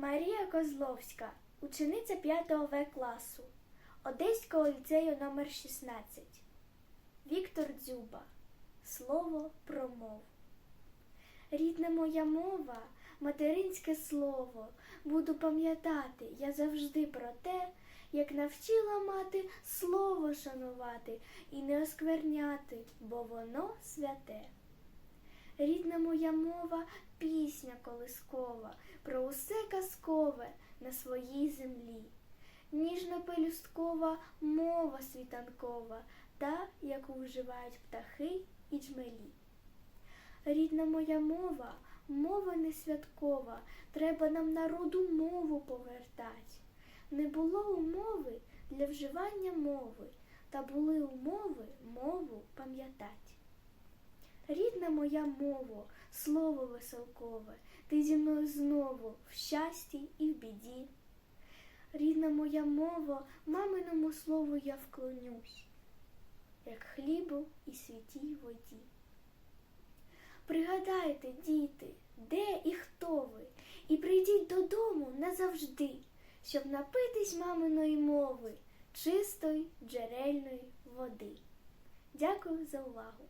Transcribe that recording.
Марія Козловська, учениця 5 В класу Одеського ліцею номер 16 Віктор Дзюба. Слово про мову. Рідна моя мова, материнське слово. Буду пам'ятати я завжди про те, як навчила мати слово шанувати і не оскверняти, бо воно святе. Рідна моя мова пісня колискова, про усе казкове на своїй землі. Ніжно пелюсткова мова світанкова, та, яку вживають птахи і джмелі. Рідна моя мова, мова не святкова, треба нам народу мову повертать. Не було умови для вживання мови, та були умови мову пам'ятать. Рідна моя мово, слово веселкове, ти зі мною знову в щасті і в біді. Рідна моя мова, маминому слову я вклонюсь, як хлібу і святій воді. Пригадайте, діти, де і хто ви, і прийдіть додому назавжди, щоб напитись маминої мови, чистої джерельної води. Дякую за увагу!